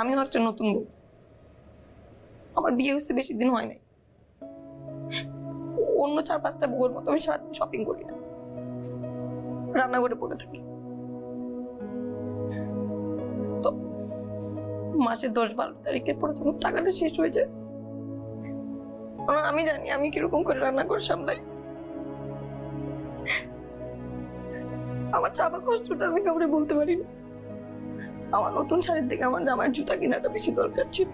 আমিও একটা নতুন বউ। আমার বিয়ে হচ্ছে বেশি দিন হয় নাই। অন্য চার পাঁচটা বউয়ের মতো আমি সারাদিন শপিং করি না। রান্না করে পড়ে থাকি। তো মাসে দশ বারো তারিখের পরে যখন টাকাটা শেষ হয়ে যায় আমি জানি আমি কীরকম করে রান্না করে সামলাই। আমার চাপা কষ্টটা আমি কাউকে বলতে পারি না। আমার নতুন শাড়ির থেকে আমার জামার জুতা কেনাটা বেশি দরকার ছিল।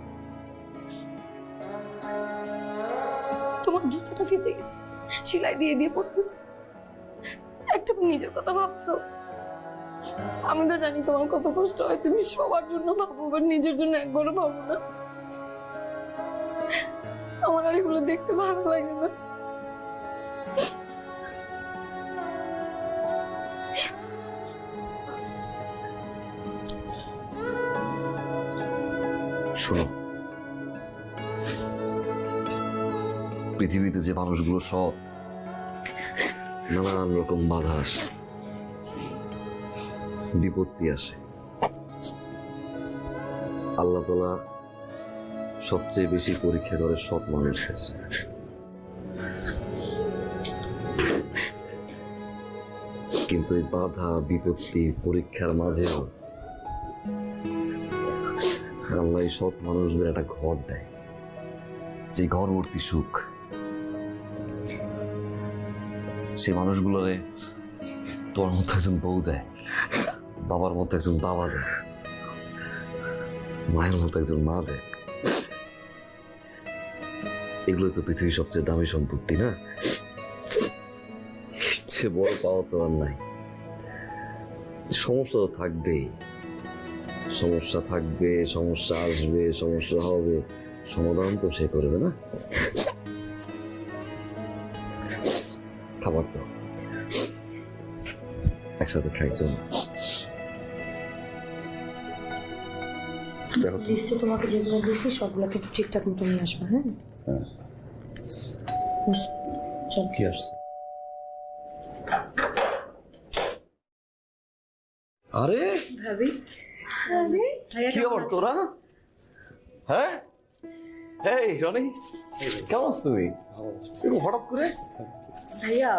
তোমার জুতাটা ফেটে গেছে। সেলাই দিয়ে দিয়ে পড়তেছে। একটা নিজের কথা ভাবছ। আমি তো জানি তোমার কত কষ্ট হয়। তুমি সবার জন্য ভাবো বা নিজের জন্য একবারও ভাবো না। আমার আর এগুলো দেখতে ভালো লাগে না। শোনো। পৃথিবীতে যে মানুষগুলো সৎ, নানান রকম বাধা আসে, বিপত্তি আসে। আল্লাহ তালা সবচেয়ে বেশি পরীক্ষা করে সৎ মানুষের। কিন্তু এই বাধা, বিপত্তি পরীক্ষার মাঝেও আল্লাহ সৎ মানুষদের একটা ঘর দেয়। যে ঘরবর্তী সুখ। সে মানুষগুলোরে তোর মতো একজন বউ দেয়, বাবার মতো একজন বাবা দেয়, মায়ের মতো একজন মা দেয়। এগুলো তো পৃথিবীর সবচেয়ে দামি সম্পত্তি, না? ইচ্ছে বড় পাওয়া তো আর নাই। সমস্যা তো থাকবেই। সমস্যা থাকবে সমস্যা আসবে সমস্যা হবে। সমাধান তো সে করবে না। খাবার তো একসাথে খাই চল। লিস্টে তোমাকে যেগুলো দিয়েছি সবগুলোকে একটু ঠিকঠাক মতো নিয়ে আসবে হ্যাঁ? হ্যাঁ। চল। কি আসছে? আরে! ভাবি? কি খবর তোরা? হ্যাঁ? এই রনি? কেমন আছো তুমি? হঠাৎ করে? ভাইয়া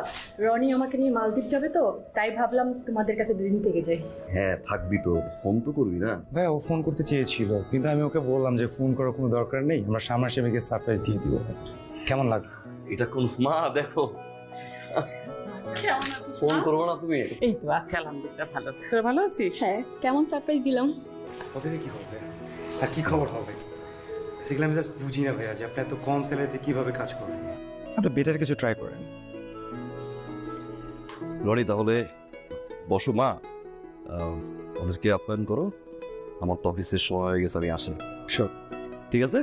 রনি আমাকে নিয়ে মালদ্বীপ যাবে তো তাই ভাবলাম তোমাদের কাছে দুদিন থেকে যাই। হ্যাঁ থাকবি তো ফোন তো করবি না? ভাই ও ফোন করতে চেয়েছিল কিন্তু আমি ওকে বললাম যে ফোন করার কোনো দরকার নেই আমরা সামনাসামনি গিয়ে সারপ্রাইজ দিয়ে দিব। কেমন লাগবে এটা কোন মা দেখো। ফোন করব না তুমি? এই তো আছে আলহামদুলিল্লাহ ভালো তোরা ভালো আছিস? হ্যাঁ কেমন সারপ্রাইজ দিলাম? অফিসে কি হবে? আর কি খবর হবে? আমি জাস্ট বুঝি না ভাইয়া যে আপনি এত কম স্যালারিতে কীভাবে কাজ করেন আপনি বেটার কিছু ট্রাই করেন। রনি তাহলে বসো মা। আহ, ওদেরকে আপ্যায়ন করো। আমার তো অফিসের সময় হয়ে গেছে আমি আসি। ঠিক আছে?